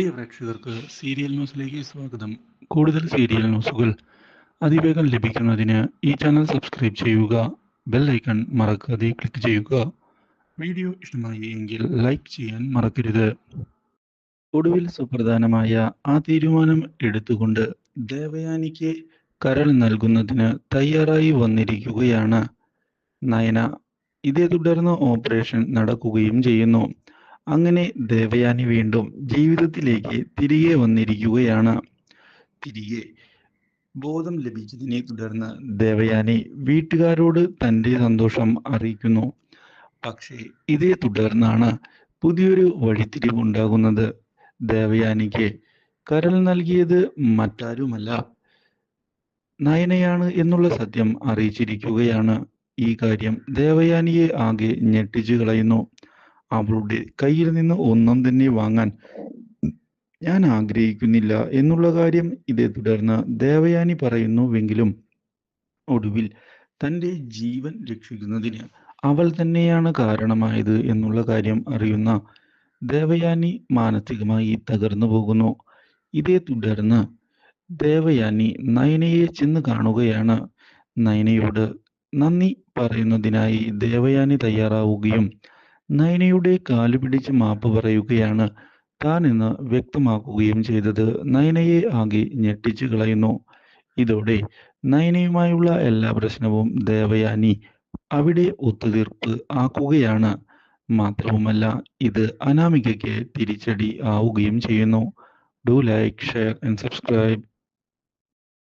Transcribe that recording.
പ്രിയ പ്രേക്ഷകർക്ക് സീരിയൽ ന്യൂസിലേക്ക് സ്വാഗതം. കൂടുതൽ സീരിയൽ ന്യൂസുകൾ അതിവേഗം ലഭിക്കുന്നതിന് ഈ ചാനൽ സബ്സ്ക്രൈബ് ചെയ്യുക ബെൽ ഐക്കൺ മറക്കാതെ ക്ലിക്ക് ചെയ്യുക. വീഡിയോ ഇഷ്ടമായി എങ്കിൽ ലൈക്ക് ചെയ്യാൻ മറക്കരുത്. ഒടുവിൽ സുപ്രധാനമായ ആ തീരുമാനം എടുത്തുകൊണ്ട് ദേവയാനിക്ക് കരൾ നൽകുന്നതിന് തയ്യാറായി വന്നിരിക്കുകയാണ് നയന. ഇതേ തുടർന്ന് ഓപ്പറേഷൻ നടക്കുകയും ചെയ്യുന്നു. അങ്ങനെ ദേവയാനി വീണ്ടും ജീവിതത്തിലേക്ക് തിരികെ വന്നിരിക്കുകയാണ്. തിരികെ ബോധം ലഭിച്ചതിനെ തുടർന്ന് ദേവയാനി വീട്ടുകാരോട് തന്റെ സന്തോഷം അറിയിക്കുന്നു. പക്ഷേ ഇതേ തുടർന്നാണ് പുതിയൊരു വഴിത്തിരിവുണ്ടാകുന്നത്. ദേവയാനിക്ക് കരൾ നൽകിയത് മറ്റാരുമല്ല. നയനയാണ് എന്നുള്ള സത്യം അറിയിച്ചിരിക്കുകയാണ്. ഈ കാര്യം ദേവയാനിയെ ആകെ ഞെട്ടിച്ചു കളയുന്നു. അവളുടെ കയ്യിൽ നിന്ന് ഒന്നും തന്നെ വാങ്ങാൻ ഞാൻ ആഗ്രഹിക്കുന്നില്ല എന്നുള്ള കാര്യം ഇതേ തുടർന്ന് ദേവയാനി പറയുന്നുവെങ്കിലും ഒടുവിൽ തന്റെ ജീവൻ രക്ഷിക്കുന്നതിന് അവൾ തന്നെയാണ് കാരണമായത് എന്നുള്ള കാര്യം അറിയുന്ന ദേവയാനി മാനസികമായി തകർന്നു പോകുന്നു. ഇതേ തുടർന്ന് ദേവയാനി നയനയെ ചെന്ന് കാണുകയാണ്. നയനയോട് നന്ദി പറയുന്നതിനായി ദേവയാനി തയ്യാറാവുകയും നയനയുടെ കാലുപിടിച്ച് മാപ്പ് പറയുകയാണ്. താൻ എന്ന് വ്യക്തമാക്കുകയും ചെയ്തത് നയനയെ ആകെ ഞെട്ടിച്ചു കളയുന്നു. ഇതോടെ നയനയുമായുള്ള എല്ലാ പ്രശ്നവും ദേവയാനി അവിടെ ഒത്തുതീർപ്പ് ആക്കുകയാണ്. മാത്രവുമല്ല ഇത് അനാമികയ്ക്ക് തിരിച്ചടി ആവുകയും ചെയ്യുന്നു. Do like share and subscribe